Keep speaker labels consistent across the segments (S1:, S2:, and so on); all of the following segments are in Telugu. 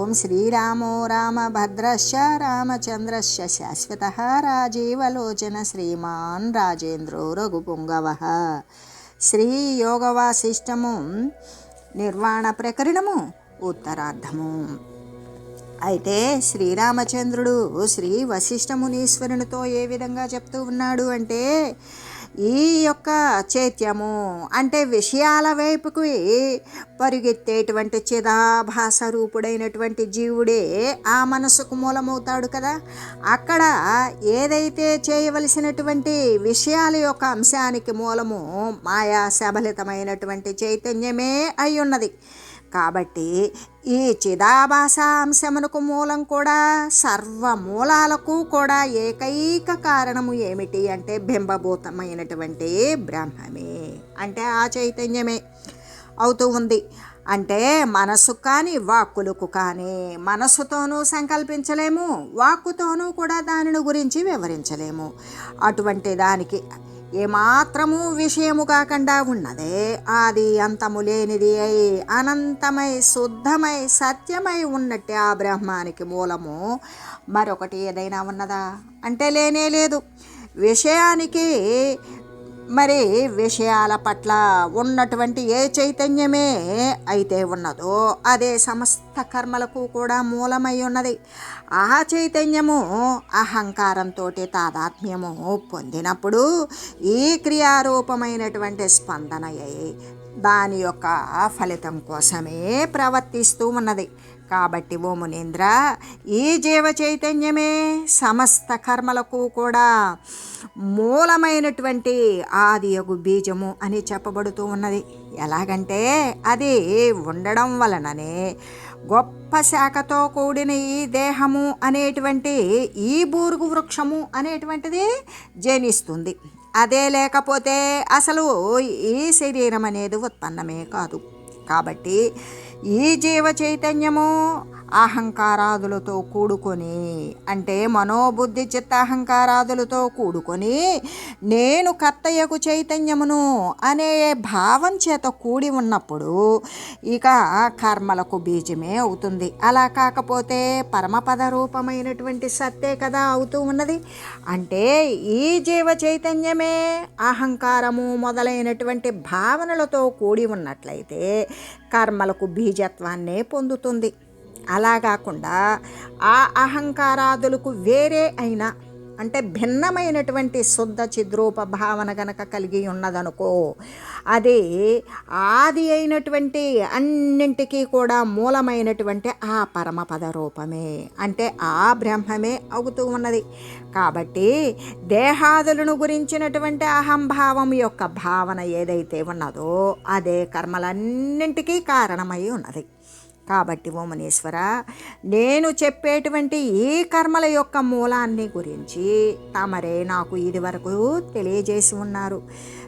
S1: ఓం శ్రీరామో రామభద్రశ్చ రామచంద్రశ శాశ్వత రాజీవలోచన శ్రీమాన్ రాజేంద్రో రఘుపుంగవ. శ్రీ యోగవాసిష్టము నిర్వాణ ప్రకరణము ఉత్తరార్ధము. అయితే శ్రీరామచంద్రుడు శ్రీ వశిష్ఠమునీశ్వరునితో ఏ విధంగా చెప్తూ ఉన్నాడు అంటే ఈ యొక్క చైత్యము అంటే విషయాల వైపుకు పరుగెత్తేటువంటి చిదాభాస రూపుడైనటువంటి జీవుడే ఆ మనసుకు మూలమవుతాడు కదా. అక్కడ ఏదైతే చేయవలసినటువంటి విషయాల యొక్క అంశానికి మూలము మాయా శబలితమైనటువంటి చైతన్యమే అయి ఉన్నది కాబట్టి ఈ చిదాభాస అంశమునకు మూలం కూడా సర్వమూలాలకు కూడా ఏకైక కారణము ఏమిటి అంటే బింబభూతమైనటువంటి బ్రహ్మమే. అంటే ఆ చైతన్యమే అవుతూ ఉంది. అంటే మనసు కానీ వాక్కులకు కానీ మనస్సుతోనూ సంకల్పించలేము వాక్కుతోనూ కూడా దానిని గురించి వివరించలేము. అటువంటి దానికి ఏమాత్రము విషయము కాకుండా ఉన్నదే. ఆది అంతము లేనిది అయి అనంతమై శుద్ధమై సత్యమై ఉన్నట్టే ఆ బ్రహ్మానికి మూలము. మరొకటి ఏదైనా ఉన్నదా? అంటే లేనే లేదు. విషయానికి మరి విషయాల పట్ల ఉన్నటువంటి ఏ చైతన్యమే అయితే ఉన్నదో అదే సమస్త కర్మలకు కూడా మూలమై ఉన్నది. ఆ చైతన్యము అహంకారంతో తాదాత్మ్యము పొందినప్పుడు ఈ క్రియారూపమైనటువంటి స్పందన దాని యొక్క ఫలితం కోసమే ప్రవర్తిస్తూ ఉన్నది. కాబట్టి ఓ మునీంద్ర ఈ జీవ చైతన్యమే సమస్త కర్మలకు కూడా మూలమైనటువంటి ఆది యగు బీజము అని చెప్పబడుతూ ఉన్నది. ఎలాగంటే అది ఉండడం వలననే గొప్ప శాఖతో కూడిన ఈ దేహము అనేటువంటి ఈ బూరుగు వృక్షము అనేటువంటిది జనిస్తుంది. అదే లేకపోతే అసలు ఈ శరీరం అనేది ఉత్పన్నమే కాదు. కాబట్టి ఈ జీవ చైతన్యము అహంకారాదులతో కూడుకొని అంటే మనోబుద్ధి చిత్తాహంకారాదులతో కూడుకొని నేను కర్తయ్యకు చైతన్యమును అనే భావం చేత కూడి ఉన్నప్పుడు ఇక కర్మలకు బీజమే అవుతుంది. అలా కాకపోతే పరమపద రూపమైనటువంటి సత్తే కదా అవుతూ ఉన్నది. అంటే ఈ జీవ చైతన్యమే అహంకారము మొదలైనటువంటి భావనలతో కూడి ఉన్నట్లయితే కర్మలకు బీజత్వాన్నే పొందుతుంది. అలా కాకుండా ఆ అహంకారాదులకు వేరే అయినా అంటే భిన్నమైనటువంటి శుద్ధ చిద్రూప భావన గనక కలిగి ఉన్నదనుకో అది ఆది అయినటువంటి అన్నింటికీ కూడా మూలమైనటువంటి ఆ పరమపద రూపమే. అంటే ఆ బ్రహ్మమే అవుతూ ఉన్నది. కాబట్టి దేహాదులను గురించినటువంటి అహంభావం యొక్క భావన ఏదైతే ఉన్నదో అదే కర్మలన్నింటికీ కారణమై ఉన్నది. కాబట్టి ఓమనేశ్వర నేను చెప్పేటువంటి ఈ కర్మల యొక్క మూలాన్ని గురించి తమరే నాకు ఇదివరకు తెలియజేసి ఉన్నారు.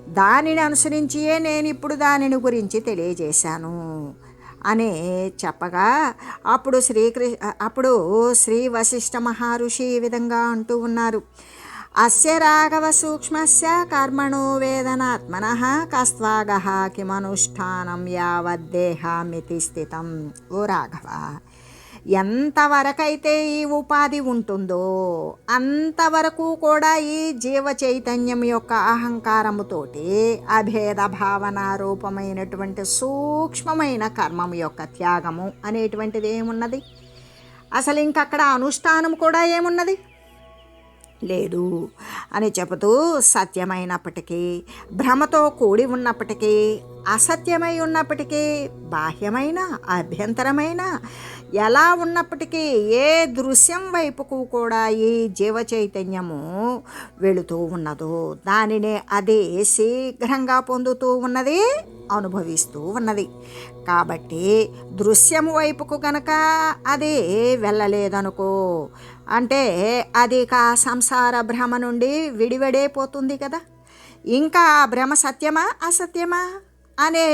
S1: దానిని అనుసరించియే నేను ఇప్పుడు దానిని గురించి తెలియజేశాను అని చెప్పగా అప్పుడు శ్రీకృష్ణ అప్పుడు శ్రీ వశిష్ఠ మహర్షి ఈ విధంగా అంటూ ఉన్నారు. అస్య రాఘవ సూక్ష్మస్య కర్మణో వేదనాత్మన కస్వాగ కిమనుష్ఠానం యావద్దేహామితి స్థితం ఓ రాఘవ ఎంతవరకైతే ఈ ఉపాధి ఉంటుందో అంతవరకు కూడా ఈ జీవ చైతన్యం యొక్క అహంకారముతోటి అభేద భావన రూపమైనటువంటి సూక్ష్మమైన కర్మం యొక్క త్యాగము అనేటువంటిది ఏమున్నది? అసలు ఇంకక్కడ అనుష్ఠానం కూడా ఏమున్నది? లేదు అని చెబుతూ సత్యమైనప్పటికీ భ్రమతో కూడి ఉన్నప్పటికీ అసత్యమై ఉన్నప్పటికీ బాహ్యమైన అభ్యంతరమైన ఎలా ఉన్నప్పటికీ ఏ దృశ్యం వైపుకు కూడా ఈ జీవ చైతన్యము వెళుతూ ఉన్నదో దానినే అదే శీఘ్రంగా పొందుతూ ఉన్నది అనుభవిస్తూ ఉన్నది. కాబట్టి దృశ్యము వైపుకు గనక అది వెళ్ళలేదనుకో అంటే అది కా సంసార భ్రమ నుండి విడివడైపోతుంది కదా. ఇంకా ఆ భ్రమ సత్యమా అసత్యమా అనే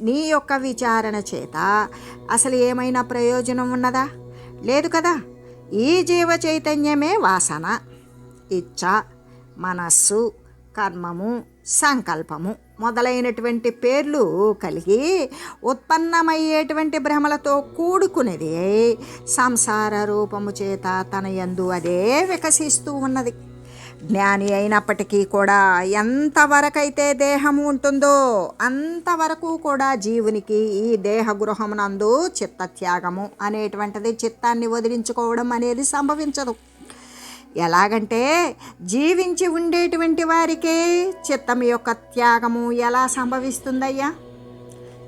S1: నీ యొక్క విచారణ చేత అసలు ఏమైనా ప్రయోజనం ఉన్నదా? లేదు కదా. ఈ జీవ చైతన్యమే వాసన ఇచ్చ మనస్సు కర్మము సంకల్పము. మొదలైనటువంటి పేర్లు కలిగి ఉత్పన్నమయ్యేటువంటి భ్రమలతో కూడుకునేది. సంసార రూపము చేత తన యందు అదే వికసిస్తూ ఉన్నది. జ్ఞాని అయినప్పటికీ కూడా ఎంతవరకైతే దేహము ఉంటుందో అంతవరకు కూడా జీవునికి ఈ దేహ గృహమునందు చిత్తత్యాగము అనేటువంటిది చిత్తాన్ని వదిలించుకోవడం అనేది సంభవించదు. ఎలాగంటే జీవించి ఉండేటువంటి వారికి చిత్తం యొక్క త్యాగము ఎలా సంభవిస్తుందయ్యా?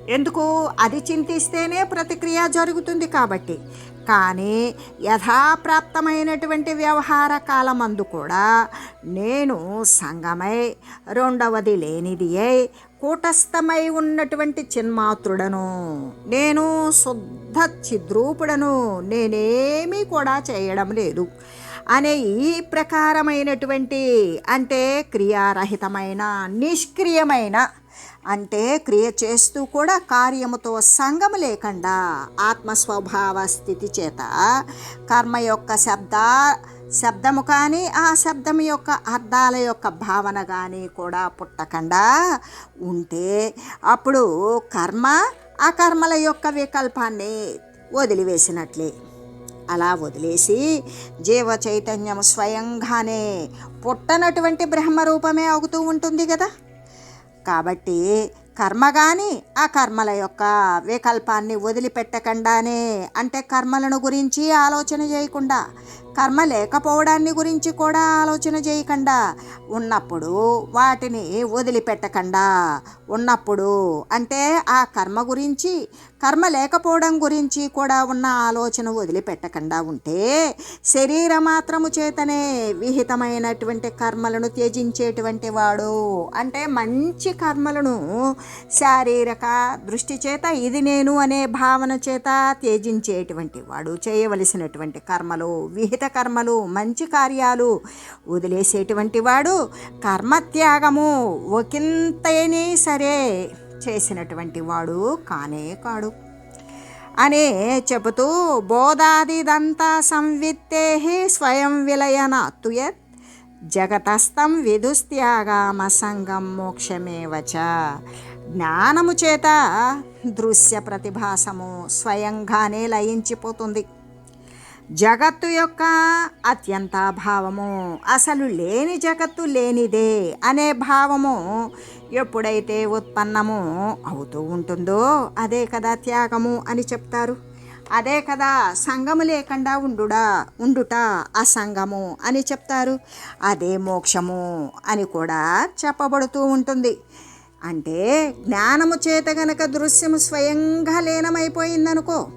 S1: ఎందుకు? అది చింతిస్తేనే ప్రతిక్రియ జరుగుతుంది కాబట్టి. కానీ యథాప్రాప్తమైనటువంటి వ్యవహార కాలమందు కూడా నేను సంగమై రెండవది లేనిది అయి కూటస్థమై ఉన్నటువంటి చిన్మాత్రుడను నేను శుద్ధ చిద్రూపుడను నేనేమీ కూడా చేయడం లేదు. అనే ఈ ప్రకారమైనటువంటి అంటే క్రియారహితమైన నిష్క్రియమైన అంటే క్రియ చేస్తూ కూడా కార్యముతో సంగము లేకుండా ఆత్మస్వభావ స్థితి చేత కర్మ యొక్క శబ్ద శబ్దము కానీ ఆ శబ్దం యొక్క అర్థాల యొక్క భావన కానీ కూడా పుట్టకుండా ఉంటే అప్పుడు కర్మ ఆ కర్మల యొక్క వికల్పాన్ని వదిలివేసినట్లే. అలా వదిలేసి జీవ చైతన్యం స్వయంగానే పుట్టనటువంటి బ్రహ్మరూపమే అవుతూ ఉంటుంది కదా. కాబట్టి కర్మ కానీ ఆ కర్మల యొక్క వికల్పాన్ని వదిలిపెట్టకుండానే అంటే కర్మలను గురించి ఆలోచన చేయకుండా కర్మ లేకపోవడాన్ని గురించి కూడా ఆలోచన చేయకుండా. ఉన్నప్పుడు వాటిని వదిలిపెట్టకుండా. ఉన్నప్పుడు అంటే ఆ కర్మ గురించి కర్మ లేకపోవడం గురించి కూడా ఉన్న ఆలోచన వదిలిపెట్టకుండా ఉంటే శరీర మాత్రము చేతనే విహితమైనటువంటి కర్మలను త్యజించేటువంటి వాడు. అంటే మంచి కర్మలను శారీరక దృష్టి చేత ఇది నేను అనే భావన చేత త్యజించేటువంటి వాడు చేయవలసినటువంటి కర్మలు విహిత కర్మలు మంచి కార్యాలు వదిలేసేటువంటి వాడు కర్మత్యాగము ఒకంతైనా సరే చేసినటువంటి వాడు కానే కాడు. అనే చెబుతూ బోధాదిదంతా సంవిత్తే స్వయం విలయనాత్తుయత్ జగతస్థం విదుస్త్యాగామ సంగం మోక్షమేవచ. జ్ఞానము చేత దృశ్య ప్రతిభాసము స్వయంగానే లయించిపోతుంది. జగత్తు యొక్క అత్యంత భావము అసలు లేని జగత్తు లేనిదే అనే భావము ఎప్పుడైతే ఉత్పన్నము అవుతూ ఉంటుందో అదే కదా త్యాగము అని చెప్తారు. అదే కదా సంగము లేకుండా ఉండుడా ఉండుట అసంగము అని చెప్తారు. అదే మోక్షము అని కూడా చెప్పబడుతూ ఉంటుంది. అంటే జ్ఞానము చేత గనక దృశ్యము స్వయంగా లీనమైపోయిందనుకో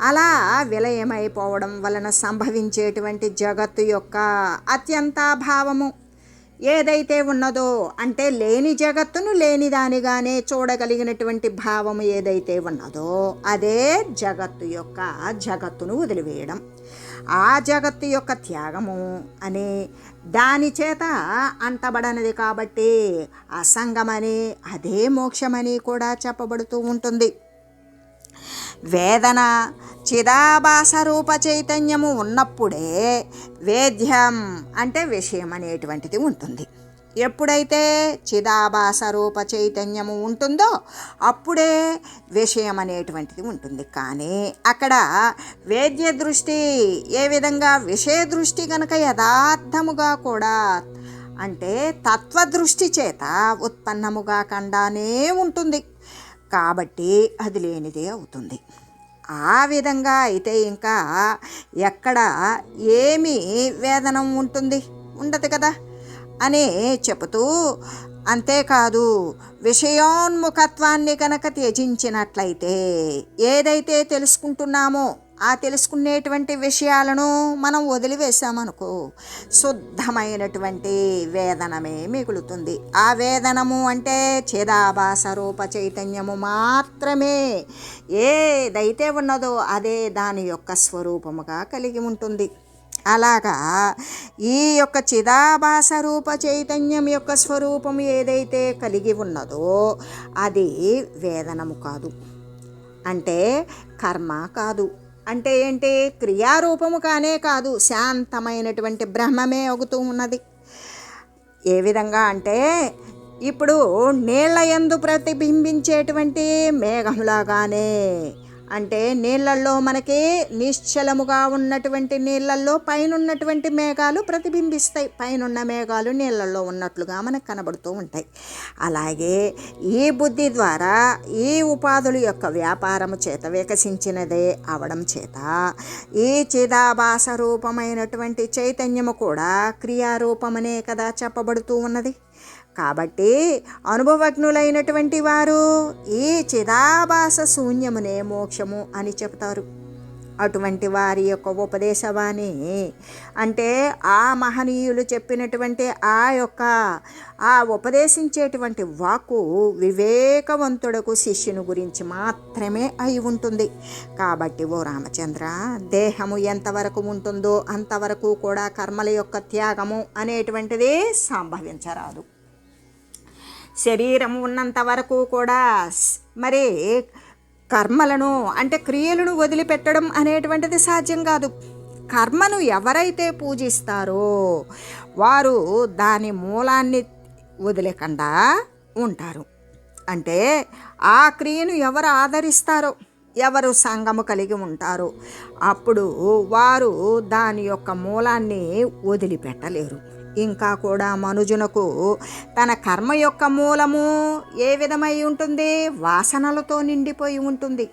S1: అలా విలయమైపోవడం వలన సంభవించేటువంటి జగత్తు యొక్క అత్యంత భావము ఏదైతే ఉన్నదో అంటే లేని జగత్తును లేని దానిగానే చూడగలిగినటువంటి భావము ఏదైతే ఉన్నదో అదే జగత్తు యొక్క జగత్తును వదిలివేయడం. ఆ జగత్తు యొక్క త్యాగము అని దాని చేత అంటబడనది కాబట్టి అసంగమని అదే మోక్షమని కూడా చెప్పబడుతూ ఉంటుంది. వేదన చిదాభాస రూప చైతన్యము ఉన్నప్పుడే వేద్యం అంటే విషయం అనేటువంటిది ఉంటుంది. ఎప్పుడైతే చిదాభాస రూప చైతన్యము ఉంటుందో అప్పుడే విషయం అనేటువంటిది ఉంటుంది. కానీ అక్కడ వేద్య దృష్టి ఏ విధంగా విషయ దృష్టి కనుక యథార్థముగా కూడా అంటే తత్వదృష్టి చేత ఉత్పన్నముగా కండానే ఉంటుంది. కాబట్టి అది లేనిదే అవుతుంది. ఆ విధంగా అయితే ఇంకా ఎక్కడ ఏమి వేదనం ఉంటుంది? ఉండదు కదా? అని చెబుతూ అంతేకాదు విషయోన్ముఖత్వాన్ని కనుక త్యజించినట్లయితే ఏదైతే తెలుసుకుంటున్నామో ఆ తెలుసుకునేటువంటి విషయాలను మనం వదిలివేశామనుకో శుద్ధమైనటువంటి వేదనమే మిగులుతుంది. ఆ వేదనము అంటే చేదాభాస రూప చైతన్యము మాత్రమే. ఏదైతే ఉన్నదో అదే దాని యొక్క స్వరూపముగా కలిగి ఉంటుంది. అలాగా ఈ యొక్క చిదాభాస రూప చైతన్యం యొక్క స్వరూపం ఏదైతే కలిగి ఉన్నదో అది వేదనము కాదు. అంటే కర్మ కాదు. అంటే ఏంటి? క్రియారూపము కానే కాదు శాంతమైనటువంటి బ్రహ్మమే అవుతూ ఉన్నది. ఏ విధంగా అంటే ఇప్పుడు నీళ్ళ ఎందు ప్రతిబింబించేటువంటి మేఘంలాగానే అంటే నీళ్ళల్లో మనకి నిశ్చలముగా ఉన్నటువంటి నీళ్ళల్లో పైన ఉన్నటువంటి మేఘాలు ప్రతిబింబిస్తాయి. పైన మేఘాలు నీళ్ళల్లో ఉన్నట్లుగా మనకు కనబడుతూ ఉంటాయి. అలాగే ఈ బుద్ధి ద్వారా ఈ ఉపాధుల యొక్క వ్యాపారము చేత వికసించినదే అవడం చేత ఈ చిదాభాస రూపమైనటువంటి చైతన్యము కూడా క్రియారూపమనే కదా చెప్పబడుతూ ఉన్నది. కాబట్టి అనుభవజ్ఞులైనటువంటి వారు ఈ చిదాభాస శూన్యమునే మోక్షము అని చెప్తారు అటువంటి వారి యొక్క ఉపదేశవాణి అంటే ఆ మహనీయులు చెప్పినటువంటి ఆ యొక్క ఆ ఉపదేశించేటువంటి వాకు వివేకవంతుడకు శిష్యుని గురించి మాత్రమే అయి ఉంటుంది. కాబట్టి ఓ రామచంద్ర దేహము ఎంతవరకు ఉంటుందో అంతవరకు కూడా కర్మల యొక్క త్యాగము అనేటువంటిది సంభవించరాదు. శరీరం ఉన్నంత వరకు కూడా మరి కర్మలను అంటే క్రియలను వదిలిపెట్టడం అనేటువంటిది సాధ్యం కాదు. కర్మను ఎవరైతే పూజిస్తారో వారు దాని మూలాన్ని వదిలేకుండా ఉంటారు. అంటే ఆ క్రియను ఎవరు ఆదరిస్తారో ఎవరు సంగము కలిగి ఉంటారో అప్పుడు వారు దాని యొక్క మూలాన్ని వదిలిపెట్టలేరు. ఇంకా కూడా మనుజునకు తన కర్మ యొక్క మూలము ఏ విధమై ఉంటుంది? వాసనలతో నిండిపోయి ఉంటుంది.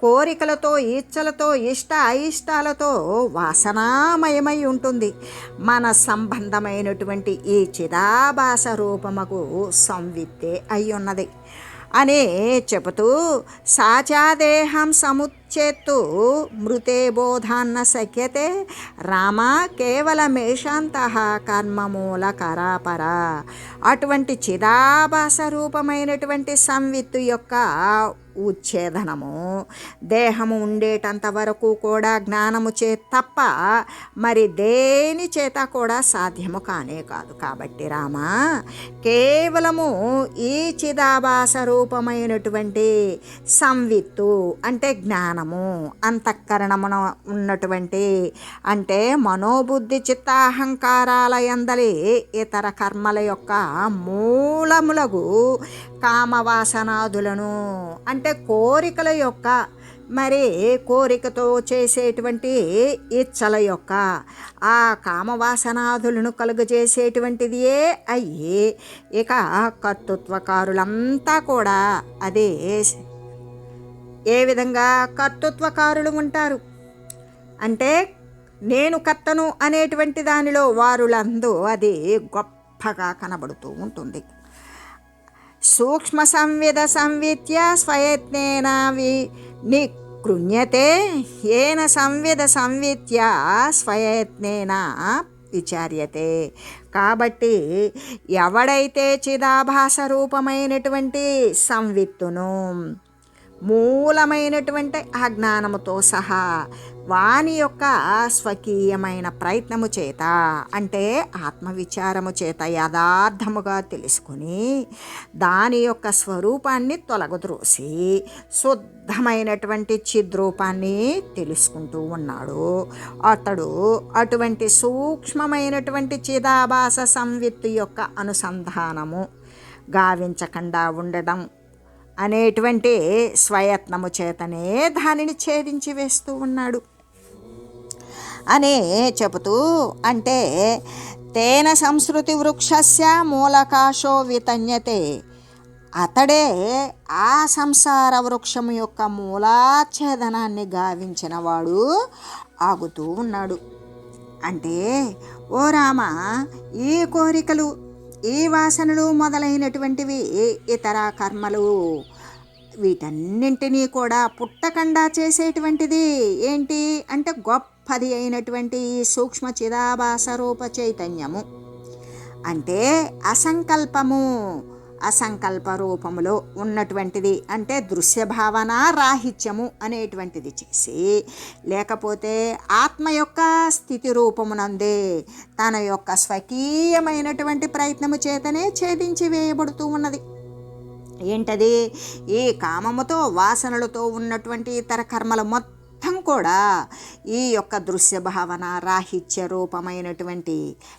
S1: కోరికలతో ఇచ్చలతో ఇష్ట అయిష్టాలతో వాసనామయమై ఉంటుంది. మన సంబంధమైనటువంటి ఈ చిదాభాస రూపముకు సంవిత్తే అయి ఉన్నది అనే చెబుతూ సాచాదేహం సముచ్చేత్తు మృతే బోధాన్న శక్యతే రామ కేవలమేషాంత కర్మమూల కరాపర. అటువంటి చిదాభాస రూపమైనటువంటి సంవిత్తు యొక్క ఉచ్ఛేదనము. దేహము ఉండేటంత వరకు కూడా జ్ఞానము చే తప్ప మరి దేని చేత కూడా సాధ్యము కానే కాదు. కాబట్టి రామ కేవలము ఈ చిదాభాస రూపమైనటువంటి సంవిత్తు అంటే జ్ఞానము అంతఃకరణమున ఉన్నటువంటి అంటే మనోబుద్ధి చిత్తాహంకారాల ఎందలి ఇతర కర్మల యొక్క మూలములగు కామవాసనాదులను అంటే అంటే కోరికల యొక్క మరి కోరికతో చేసేటువంటి ఇచ్చల యొక్క ఆ కామవాసనాదులను కలుగజేసేటువంటిదియే అయ్యి ఇక కర్తృత్వకారులంతా కూడా అదే ఏ విధంగా కర్తృత్వకారులు ఉంటారు? అంటే నేను కర్తను అనేటువంటి దానిలో వారులందు అది గొప్పగా కనబడుతూ ఉంటుంది. సూక్ష్మ సంవిధ సంవిత్య స్వయత్నేన వి నికృణ్యతే ఏన సంవిధ సంవిత్య స్వయత్నేన విచార్యతే. కాబట్టి ఎవడైతే చిదాభాస రూపమైనటువంటి సంవిత్తును మూలమైనటువంటి ఆ జ్ఞానముతో సహా వాని యొక్క స్వకీయమైన ప్రయత్నము చేత అంటే ఆత్మవిచారము చేత యథార్థముగా తెలుసుకుని దాని యొక్క స్వరూపాన్ని తొలగద్రోసి శుద్ధమైనటువంటి చిద్రూపాన్ని తెలుసుకుంటూ ఉన్నాడు. అతడు అటువంటి సూక్ష్మమైనటువంటి చిదాభాస సంవిత్తు యొక్క అనుసంధానము గావించకుండా ఉండడం అనేటువంటి స్వయత్నము చేతనే దానిని ఛేదించి వేస్తూ ఉన్నాడు. అనే చెబుతూ అంటే తేన సంస్కృతి వృక్షస్య మూలకాశో వితన్యతే. అతడే ఆ సంసార వృక్షము యొక్క మూలాఛేదనాన్ని గావించినవాడు ఆగుతూ ఉన్నాడు. అంటే ఓ రామ ఈ కోరికలు ఈ వాసనలు మొదలైనటువంటివి ఇతర కర్మలు? వీటన్నింటినీ కూడా పుట్టకుండా చేసేటువంటిది ఏంటి అంటే గొప్పది అయినటువంటి ఈ సూక్ష్మ చిదాభాస రూప చైతన్యము. అంటే అసంకల్పము. అసంకల్ప రూపములో ఉన్నటువంటిది. అంటే దృశ్య భావన రాహిత్యము అనేటువంటిది చేసి లేకపోతే ఆత్మ యొక్క స్థితి రూపమునందే తన యొక్క స్వకీయమైనటువంటి ప్రయత్నము చేతనే ఛేదించి వేయబడుతూ ఉన్నది. ఏంటది? ఈ కామముతో వాసనలతో ఉన్నటువంటి ఇతర కర్మలు మొత్తం కూడా ఈ యొక్క దృశ్య భావన రాహిత్య రూపమైనటువంటి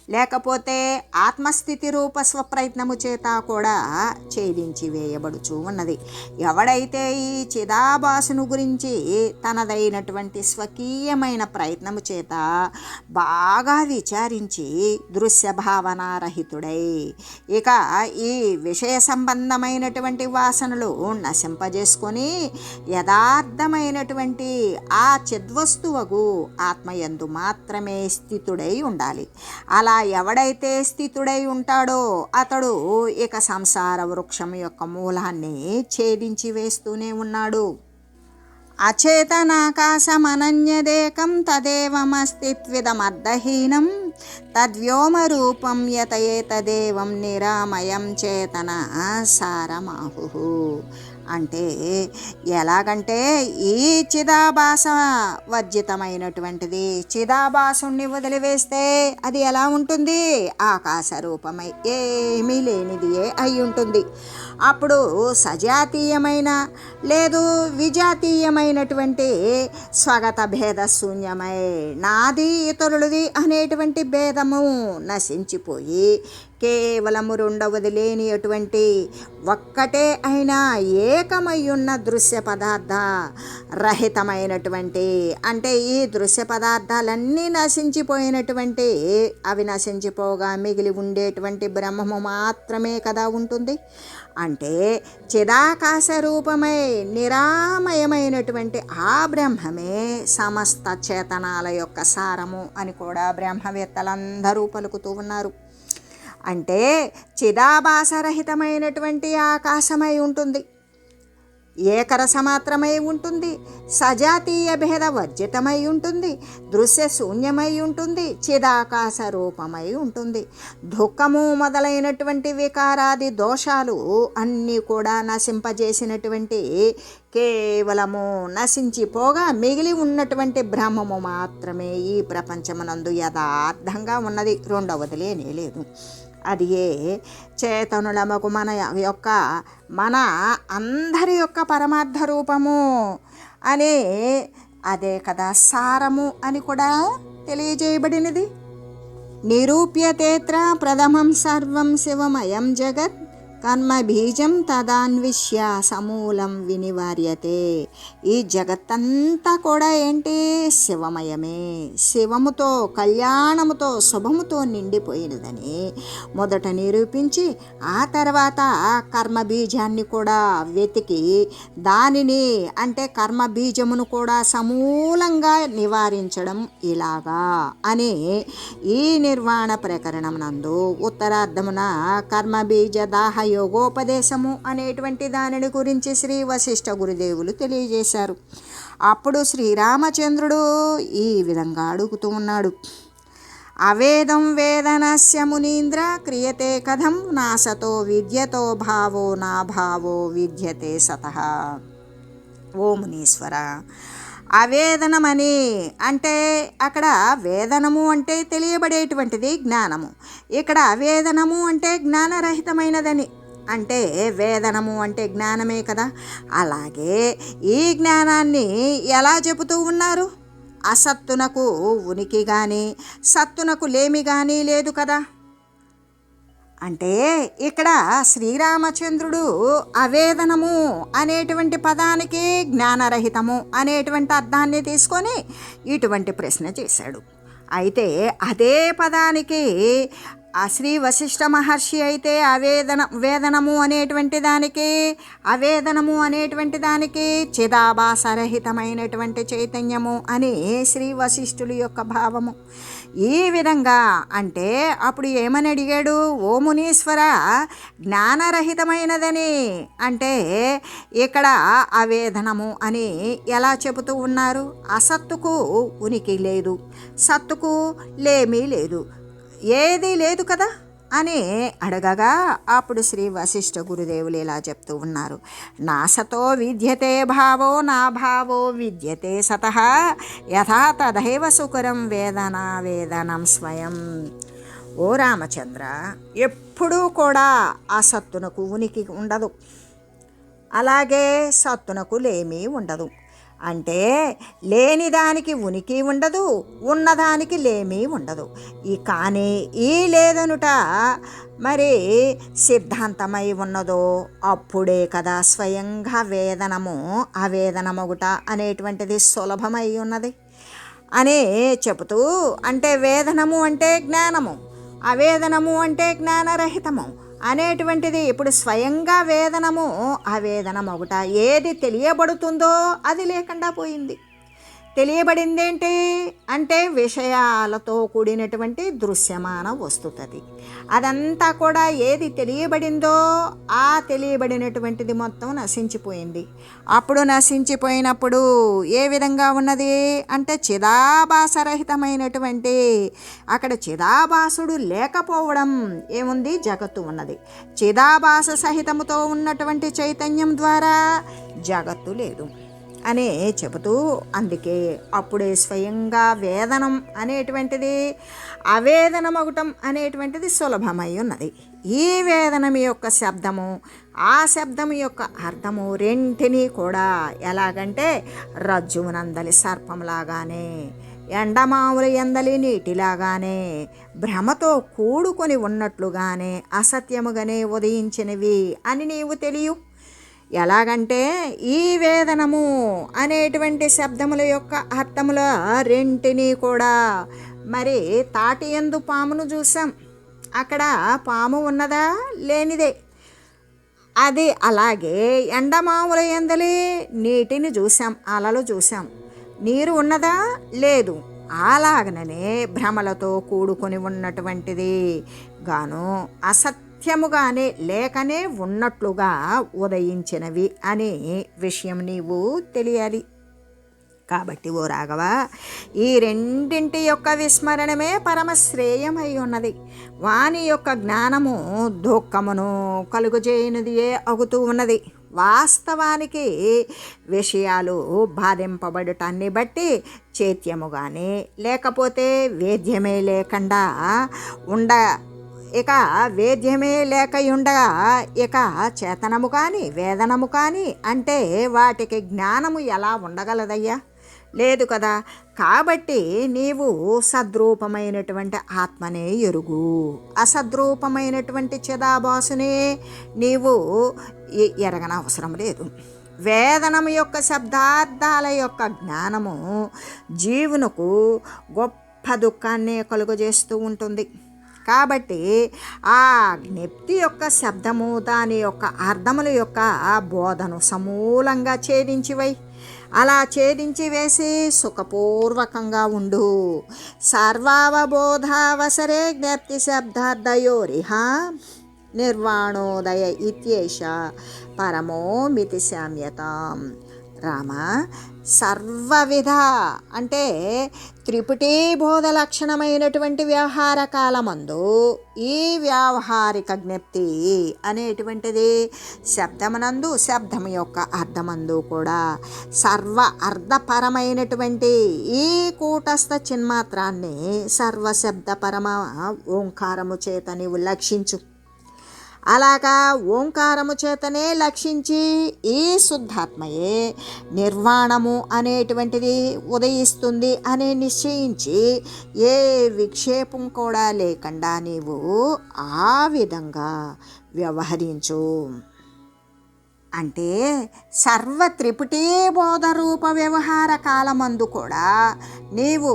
S1: లేకపోతే ఆత్మస్థితి రూప స్వప్రయత్నము చేత కూడా ఛేదించి వేయబడుచూ ఉన్నది. ఎవడైతే ఈ చిదాభాసును గురించి తనదైనటువంటి స్వకీయమైన ప్రయత్నము చేత బాగా విచారించి దృశ్య భావన రహితుడై ఇక ఈ విషయ సంబంధమైనటువంటి వాసనలు నశింపజేసుకొని యథార్థమైనటువంటి ఆ చిద్వస్తువగు ఆత్మయందు మాత్రమే స్థితుడై ఉండాలి. అలా ఎవడైతే స్థితుడై ఉంటాడో అతడు ఇక సంసార వృక్షం యొక్క మూలాన్ని ఛేదించి వేస్తూనే ఉన్నాడు. అచేతనాకాశమనన్యదేకం తదేవమస్తిత్విదమర్ధహీనం తద్వ్యోమరూపం యతయేతదేవం నిరామయం చేతన సారమాహు. అంటే ఎలాగంటే ఈ చిదాభాస వర్జితమైనటువంటిది. చిదాభాసుణ్ణి వదిలివేస్తే అది ఎలా ఉంటుంది? ఆకాశ రూపమై ఏమీ లేనిది అయి ఉంటుంది. అప్పుడు సజాతీయమైన లేదు విజాతీయమైనటువంటి స్వగత భేద శూన్యమై నాది ఇతరులది అనేటువంటి భేదము నశించిపోయి కేవలము రెండవది లేని అటువంటి ఒక్కటే అయినా ఏకమయ్యున్న దృశ్య పదార్థ రహితమైనటువంటి అంటే ఈ దృశ్య పదార్థాలన్నీ నశించిపోయినటువంటి అవి నశించిపోగా మిగిలి ఉండేటువంటి బ్రహ్మము మాత్రమే కదా ఉంటుంది. అంటే చిదాకాశ రూపమై నిరామయమైనటువంటి ఆ బ్రహ్మమే సమస్త చేతనాల యొక్క సారము అని కూడా బ్రహ్మవేత్తలందరూ పలుకుతూ ఉన్నారు. అంటే చిదాభాసరహితమైనటువంటి ఆకాశమై ఉంటుంది. ఏకరసమాత్రమై ఉంటుంది. సజాతీయ భేద వర్జితమై ఉంటుంది. దృశ్య శూన్యమై ఉంటుంది. చిదాకాశ రూపమై ఉంటుంది. దుఃఖము మొదలైనటువంటి వికారాది దోషాలు అన్నీ కూడా నశింపజేసినటువంటి కేవలము నశించిపోగా మిగిలి ఉన్నటువంటి బ్రహ్మము మాత్రమే ఈ ప్రపంచమునందు యథార్థంగా ఉన్నది. రెండవది లేనే లేదు అది ఏ చేతనులమకు మన యొక్క మన అందరి యొక్క పరమార్థ రూపము అనే అదే కదా సారము అని కూడా తెలియజేయబడినది. నిరూప్యతేత్ర ప్రథమం సర్వం శివమయం జగత్ కర్మ బీజం తదాన్విష్య సమూలం వినివార్యతే. ఈ జగత్తంతా కూడా ఏంటి? శివమయమే. శివముతో కళ్యాణముతో శుభముతో నిండిపోయినదని మొదట నిరూపించి ఆ తర్వాత కర్మ బీజాన్ని కూడా వెతికి దానిని అంటే కర్మ బీజమును కూడా సమూలంగా నివారించడం ఇలాగా అని ఈ నిర్వాణ ప్రకరణం నందు ఉత్తరార్ధమున కర్మబీజ బీజ యోగోపదేశము అనేటువంటి దానిని గురించి శ్రీ వశిష్ఠ గురుదేవులు తెలియజేశారు. అప్పుడు శ్రీరామచంద్రుడు ఈ విధంగా అడుగుతూ ఉన్నాడు. అవేదం వేదనస్య మునీంద్ర క్రియతే కథం నాసతో విద్యతో భావో నా భావో విద్యతే సత. ఓ మునీశ్వర అవేదనమని అంటే అక్కడ వేదనము అంటే తెలియబడేటువంటిది జ్ఞానము. ఇక్కడ అవేదనము అంటే జ్ఞానరహితమైనదని అంటే వేదనము అంటే జ్ఞానమే కదా. అలాగే ఈ జ్ఞానాన్ని ఎలా చెబుతూ ఉన్నారు? అసత్తునకు ఉనికి కానీ సత్తునకు లేమి కానీ లేదు కదా. అంటే ఇక్కడ శ్రీరామచంద్రుడు అవేదనము అనేటువంటి పదానికి జ్ఞానరహితము అనేటువంటి అర్థాన్ని తీసుకొని ఇటువంటి ప్రశ్న చేశాడు. అయితే అదే పదానికి ఆ శ్రీ వశిష్ఠ మహర్షి అయితే అవేదన వేదనము అనేటువంటి దానికి అవేదనము అనేటువంటి దానికి చిదాభాసరహితమైనటువంటి చైతన్యము అని శ్రీ వశిష్ఠులు యొక్క భావము. ఈ విధంగా అంటే అప్పుడు ఏమని అడిగాడు? ఓ మునీశ్వర జ్ఞానరహితమైనదని. అంటే ఇక్కడ అవేదనము అని ఎలా చెబుతూ ఉన్నారు? అసత్తుకు ఉనికి లేదు సత్తుకు లేమీ లేదు ఏదీ లేదు కదా అని అడగగా అప్పుడు శ్రీ వశిష్ఠ గురుదేవులు ఇలా చెప్తూ ఉన్నారు. నాసతో విద్యతే భావో నా భావో విద్యతే సత యథా తదైవ సుకరం వేదన వేదనం స్వయం. ఓ రామచంద్ర ఎప్పుడూ కూడా ఆ సత్తునకు ఉనికి ఉండదు. అలాగే సత్తునకు లేమీ ఉండదు. అంటే లేని దానికి ఉనికి ఉండదు ఉన్నదానికి లేమీ ఉండదు. ఈ కానీ ఈ లేదనుట మరి సిద్ధాంతమై ఉన్నదో అప్పుడే కదా స్వయంగా వేదనము అవేదనమొగుట అనేటువంటిది సులభమై ఉన్నది. అని చెబుతూ అంటే వేదనము అంటే జ్ఞానము అవేదనము అంటే జ్ఞానరహితము అనేటువంటిది ఇప్పుడు స్వయంగా వేదనము ఆ వేదనం ఒకట ఏది తెలియబడుతుందో అది లేకుండా పోయింది. తెలియబడిందేంటి? అంటే విషయాలతో కూడినటువంటి దృశ్యమాన వస్తుతది. అదంతా కూడా ఏది తెలియబడిందో ఆ తెలియబడినటువంటిది మొత్తం నశించిపోయింది. అప్పుడు నశించిపోయినప్పుడు ఏ విధంగా ఉన్నది? అంటే చిదాభాసరహితమైనటువంటి అక్కడ చిదాభాసుడు లేకపోవడం ఏముంది? జగత్తు ఉన్నది. చిదాభాస సహితముతో ఉన్నటువంటి చైతన్యం ద్వారా జగత్తు లేదు. అనే చెబుతూ అందుకే అప్పుడే స్వయంగా వేదనం అనేటువంటిది అవేదనమగటం అనేటువంటిది సులభమై ఉన్నది. ఈ వేదనం యొక్క శబ్దము ఆ శబ్దం యొక్క అర్థము రెంటిని కూడా ఎలాగంటే రజ్జువునందలి సర్పంలాగానే ఎండమాముల ఎందలి నీటిలాగానే భ్రమతో కూడుకొని ఉన్నట్లుగానే అసత్యముగానే ఉదయించినవి అని నీవు తెలియు. ఎలాగంటే ఈ వేదనము అనేటువంటి శబ్దముల యొక్క అర్థముల రెంటిని కూడా మరి తాటి ఎందు పామును చూసాం అక్కడ పాము ఉన్నదా? లేనిదే. అది అలాగే ఎండమాముల ఎందలి నీటిని చూసాం అలలు చూసాం నీరు ఉన్నదా? లేదు. అలాగననే భ్రమలతో కూడుకొని ఉన్నటువంటిది. గాను అసత్ సత్యముగానే లేకనే ఉన్నట్లుగా ఉదయించినవి అనే విషయం నీవు తెలియాలి. కాబట్టి ఓ రాఘవ ఈ రెండింటి యొక్క విస్మరణమే పరమశ్రేయమై ఉన్నది. వాని యొక్క జ్ఞానము దుఃఖమును కలుగుజేయనిదియే అగుతూ ఉన్నది. వాస్తవానికి విషయాలు బాధింపబడటాన్ని బట్టి చైత్యముగానే లేకపోతే వేద్యమే లేకుండా ఉండ ఇక వేద్యమే లేకయుండగా ఇక చేతనము కానీ వేదనము కానీ అంటే వాటికి జ్ఞానము ఎలా ఉండగలదయ్యా? లేదు కదా. కాబట్టి నీవు సద్రూపమైనటువంటి ఆత్మనే ఎరుగు. అసద్రూపమైనటువంటి చిదాభాసునే నీవు ఎరగన అవసరం లేదు. వేదనము యొక్క శబ్దార్థాల యొక్క జ్ఞానము జీవునకు గొప్ప దుఃఖాన్ని కలుగజేస్తూ ఉంటుంది. కాబట్టి ఆ జ్ఞప్తి యొక్క శబ్దము దాని యొక్క అర్థముల యొక్క బోధను సమూలంగా ఛేదించివై. అలా ఛేదించి వేసి సుఖపూర్వకంగా ఉండు. సర్వావబోధావసరే జ్ఞప్తి శబ్దార్థయోరిహ నిర్వాణోదయ ఇత్యేష పరమోమితి శామ్యతాం. రామ సర్వవిధ. అంటే త్రిపుటీ బోధ లక్షణమైనటువంటి వ్యవహార కాలమందు ఈ వ్యావహారిక జ్ఞప్తి అనేటువంటిది శబ్దమునందు శబ్దం యొక్క అర్థమందు కూడా సర్వ అర్థపరమైనటువంటి ఈ కూటస్థ చిన్మాత్రాన్ని సర్వశబ్దపరమ ఓంకారము చేత నీవు లక్షించు. అలాగా ఓంకారము చేతనే లక్షించి ఈ శుద్ధాత్మయే నిర్వాణము అనేటువంటిది ఉదయిస్తుంది అని నిశ్చయించి ఏ విక్షేపం కూడా లేకుండా నీవు ఆ విధంగా వ్యవహరించు. అంటే సర్వ త్రిపుటీ బోధరూప వ్యవహార కాలమందు కూడా నీవు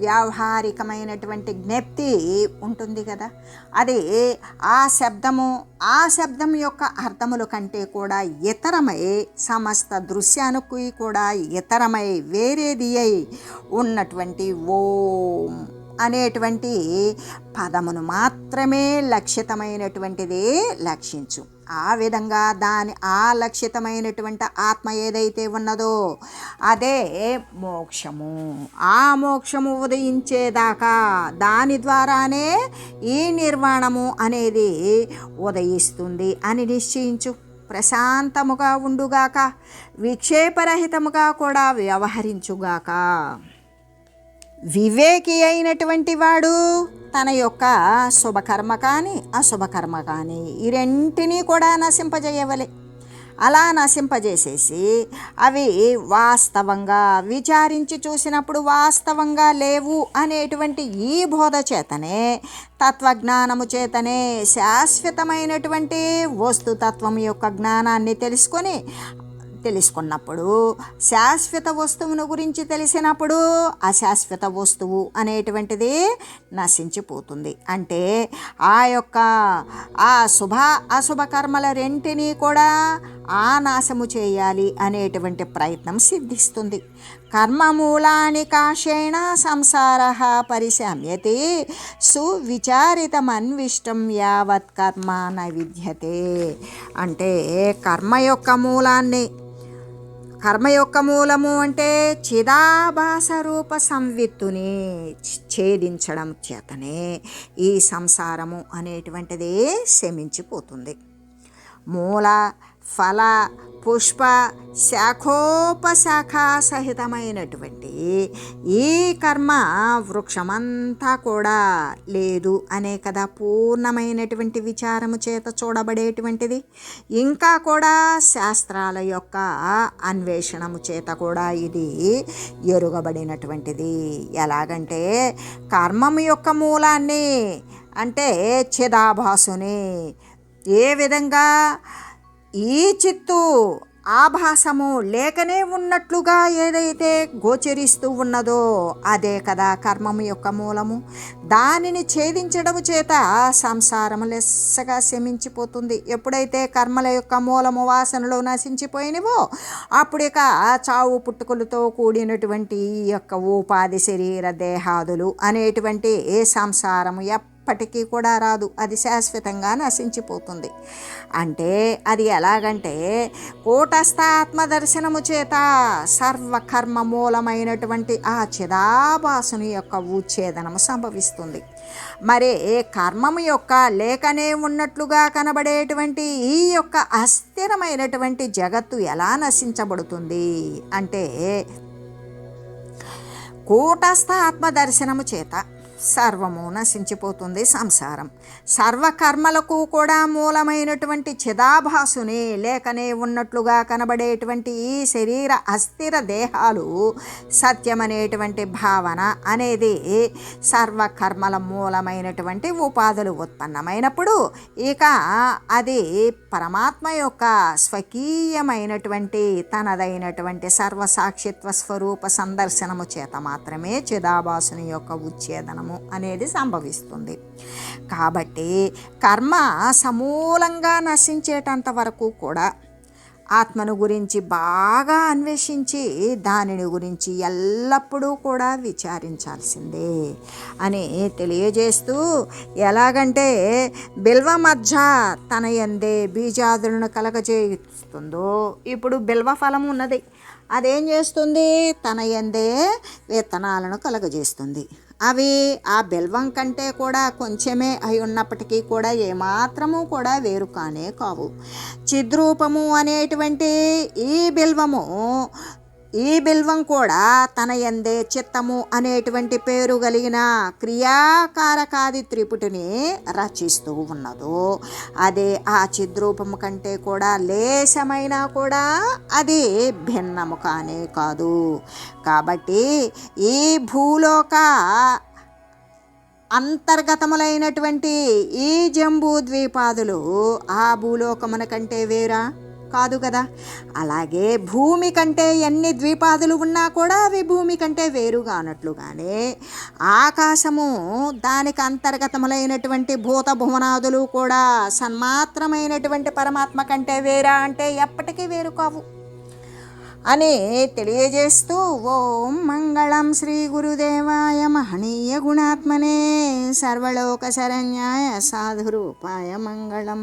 S1: వ్యావహారికమైనటువంటి జ్ఞప్తి ఉంటుంది కదా. అది ఆ శబ్దము ఆ శబ్దం యొక్క అర్థముల కంటే కూడా ఇతరమై సమస్త దృశ్యానికి కూడా ఇతరమై వేరేది అయి ఉన్నటువంటి ఓం అనేటువంటి పదమును మాత్రమే లక్షితమైనటువంటిది లక్షించు. ఆ విధంగా దాని ఆ లక్షితమైనటువంటి ఆత్మ ఏదైతే ఉన్నదో అదే మోక్షము. ఆ మోక్షము ఉదయించేదాకా దాని ద్వారానే ఈ నిర్వాణము అనేది ఉదయిస్తుంది అని నిశ్చయించు. ప్రశాంతముగా ఉండుగాక విక్షేపరహితముగా కూడా వ్యవహరించుగాక. వివేకి అయినటువంటి వాడు తన యొక్క శుభకర్మ కానీ అశుభకర్మ కానీ ఈ రెంటినీ కూడా నశింపజేయవలే. అలా నశింపజేసేసి అవి వాస్తవంగా విచారించి చూసినప్పుడు వాస్తవంగా లేవు అనేటువంటి ఈ బోధ చేతనే తత్వజ్ఞానము చేతనే శాశ్వతమైనటువంటి వస్తుతత్వం యొక్క జ్ఞానాన్ని తెలుసుకొని తెలుసుకున్నప్పుడు శాశ్వత వస్తువును గురించి తెలిసినప్పుడు అశాశ్వత వస్తువు అనేటువంటిది నశించిపోతుంది. అంటే ఆ యొక్క ఆ శుభ అశుభ కర్మల రెంటినీ కూడా ఆ నాశము చేయాలి అనేటువంటి ప్రయత్నం సిద్ధిస్తుంది. కర్మమూలాని కాషేణ సంసార పరిశామ్యతి సువిచారితమన్విష్టం యావత్ కర్మ న విద్యతే. అంటే కర్మ యొక్క మూలాన్ని కర్మ యొక్క మూలము అంటే చిదాభాస రూప సంవిత్తుని ఛేదించడం చేతనే ఈ సంసారము అనేటువంటిది శమించిపోతుంది. మూల ఫల పుష్ప శాఖోపశాఖ సహితమైనటువంటి ఈ కర్మ వృక్షమంతా కూడా లేదు అనే కదా పూర్ణమైనటువంటి విచారము చేత చూడబడేటువంటిది. ఇంకా కూడా శాస్త్రాల యొక్క అన్వేషణము చేత కూడా ఇది ఎరుగబడినటువంటిది. ఎలాగంటే కర్మము యొక్క మూలాన్ని అంటే చిదాభాసుని ఏ విధంగా ఈ చిత్తు ఆభాసము లేకనే ఉన్నట్లుగా ఏదైతే గోచరిస్తూ ఉన్నదో అదే కదా కర్మము యొక్క మూలము. దానిని ఛేదించడం చేత సంసారము లెస్సగా శమించిపోతుంది. ఎప్పుడైతే కర్మల యొక్క మూలము వాసనలో నశించిపోయినవో అప్పుడిక చావు పుట్టుకలతో కూడినటువంటి ఈ యొక్క ఉపాధి శరీర దేహాదులు అనేటువంటి ఏ సంసారము ఎప్పటికీ కూడా రాదు. అది శాశ్వతంగా నశించిపోతుంది. అంటే అది ఎలాగంటే కూటస్థ ఆత్మదర్శనము చేత సర్వకర్మ మూలమైనటువంటి ఆ చిదాభాసుని యొక్క ఉచ్ఛేదనము సంభవిస్తుంది. మరి కర్మము యొక్క లేకనే ఉన్నట్లుగా కనబడేటువంటి ఈ యొక్క అస్థిరమైనటువంటి జగత్తు ఎలా నశించబడుతుంది? అంటే కూటస్థ ఆత్మదర్శనము చేత సర్వము నశించిపోతుంది సంసారం. సర్వకర్మలకు కూడా మూలమైనటువంటి చిదాభాసుని లేకనే ఉన్నట్లుగా కనబడేటువంటి ఈ శరీర అస్థిర దేహాలు సత్యమనేటువంటి భావన అనేది సర్వకర్మల మూలమైనటువంటి ఉపాధులు ఉత్పన్నమైనప్పుడు ఇక అది పరమాత్మ యొక్క స్వకీయమైనటువంటి తనదైనటువంటి సర్వసాక్షిత్వ స్వరూప సందర్శనము చేత మాత్రమే చిదాభాసుని యొక్క ఉచ్ఛేదనము అనేది సంభవిస్తుంది. కాబట్టి కర్మ సమూలంగా నశించేటంత వరకు కూడా ఆత్మను గురించి బాగా అన్వేషించి దానిని గురించి ఎల్లప్పుడూ కూడా విచారించాల్సిందే అని తెలియజేస్తూ ఎలాగంటే బిల్వ మధ్య తన ఎందే బీజాదులను కలగజేస్తుందో ఇప్పుడు బిల్వ ఫలం ఉన్నది. అదేం చేస్తుంది? తన ఎందే విత్తనాలను కలగజేస్తుంది. అవి ఆ బెల్వం కంటే కూడా కొంచెమే అయి ఉన్నప్పటికీ కూడా ఏమాత్రము కూడా వేరు కానే కావు. చిద్రూపము అనేటువంటి ఈ బిల్వము ఈ బిల్వం కూడా తన ఎందే చిత్తము అనేటువంటి పేరు కలిగిన క్రియాకారకాది త్రిపుటిని రచిస్తూ ఉన్నదో అదే ఆ చిద్రూపము కంటే కూడా లేశమైనా కూడా అది భిన్నము కానే కాదు. కాబట్టి ఈ భూలోక అంతర్గతములైనటువంటి ఈ జంబూ ద్వీపాదులు ఆ భూలోకమున కంటే వేరా? కాదు కదా. అలాగే భూమి కంటే ఎన్ని ద్వీపాదులు ఉన్నా కూడా అవి భూమి కంటే వేరుగా అన్నట్లుగానే ఆకాశము దానికి అంతర్గతములైనటువంటి భూత భువనాదులు కూడా సన్మాత్రమైనటువంటి పరమాత్మ కంటే వేరా అంటే ఎప్పటికీ వేరు కావు. అని తెలియజేస్తూ ఓం మంగళం శ్రీ గురుదేవాయ మహనీయ గుణాత్మనే సర్వలోక శరణ్యాయ సాధురూపాయ మంగళం.